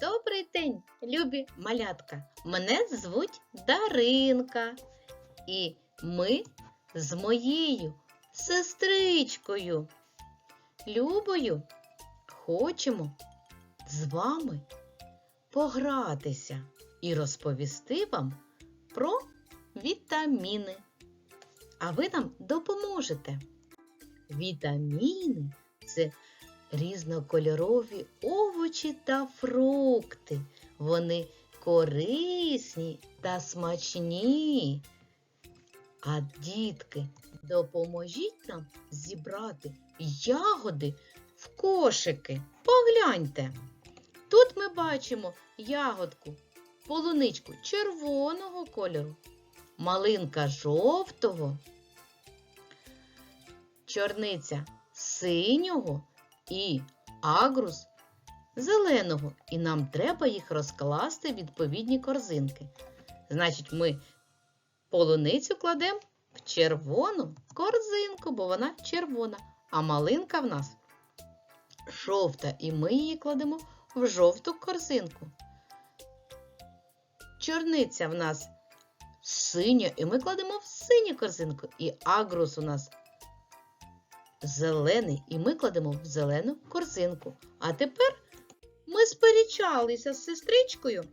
Добрий день, любі малятка. Мене звуть Даринка. І ми з моєю сестричкою Любою хочемо з вами погратися і розповісти вам про вітаміни. А ви нам допоможете. Вітаміни це різнокольорові овочі та фрукти. Вони корисні та смачні. А дітки, допоможіть нам зібрати ягоди в кошики. Погляньте. Тут ми бачимо ягодку, полуничку червоного кольору, малинка жовтого, чорниця синього і агрус зеленого. І нам треба їх розкласти в відповідні корзинки. Значить, ми полуницю кладемо в червону корзинку, бо вона червона, а малинка в нас жовта, і ми її кладемо в жовту корзинку. Чорниця в нас синя, і ми кладемо в синю корзинку. І агрус у нас зелений, і ми кладемо в зелену корзинку. А тепер ми сперечалися з сестричкою,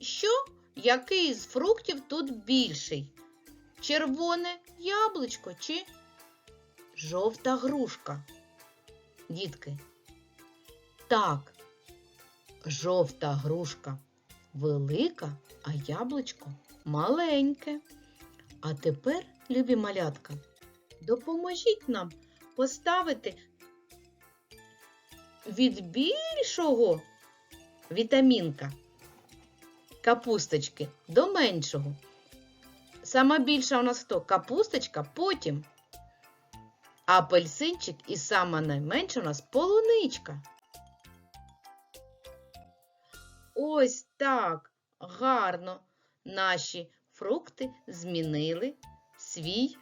що який з фруктів тут більший? Червоне яблучко чи жовта грушка? Дітки. Так, жовта грушка велика, а яблучко маленьке. А тепер, любі малятка, допоможіть нам поставити від більшого вітамінка капусточки до меншого. Сама більша у нас хто? Капусточка, потім апельсинчик і сама найменша у нас полуничка. Ось так гарно наші фрукти змінили свій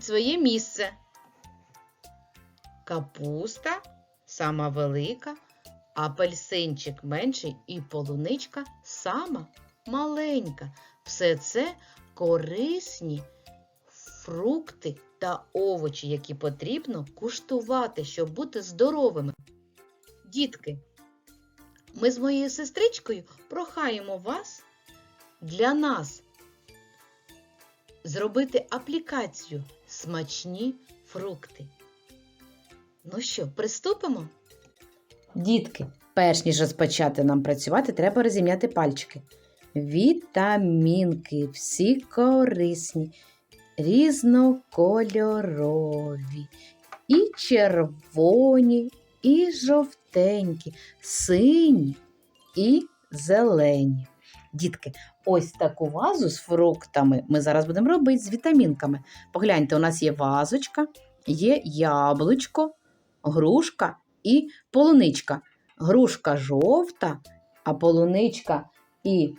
своє місце. Капуста сама велика, апельсинчик менший і полуничка сама маленька. Все це корисні фрукти та овочі, які потрібно куштувати, щоб бути здоровими. Дітки, ми з моєю сестричкою прохаємо вас для нас зробити аплікацію смачні фрукти. Ну що, приступимо? Дітки, перш ніж розпочати нам працювати, треба розім'яти пальчики. Вітамінки всі корисні, різнокольорові, і червоні, і жовтенькі, сині і зелені. Дітки, ось таку вазу з фруктами ми зараз будемо робити з вітамінками. Погляньте, у нас є вазочка, є яблучко, грушка і полуничка. Грушка жовта, а полуничка і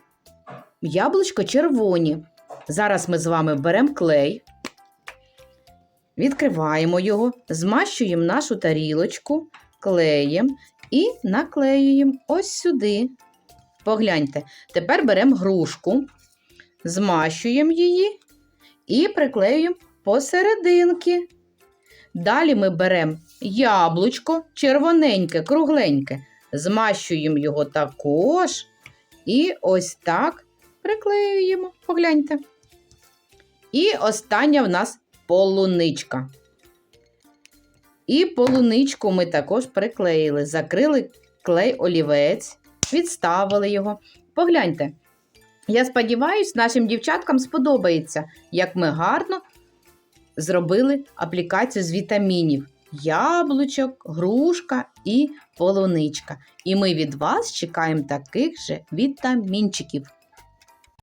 яблучко червоні. Зараз ми з вами беремо клей, відкриваємо його, змащуємо нашу тарілочку клеєм і наклеюємо ось сюди. Погляньте, тепер беремо грушку, змащуємо її і приклеюємо посерединки. Далі ми беремо яблучко червоненьке, кругленьке, змащуємо його також і ось так приклеюємо. Погляньте. І остання в нас полуничка. І полуничку ми також приклеїли, закрили клей олівець, відставили його. Погляньте. Я сподіваюся, нашим дівчаткам сподобається, як ми гарно зробили аплікацію з вітамінів: яблучок, грушка і полуничка. І ми від вас чекаємо таких же вітамінчиків.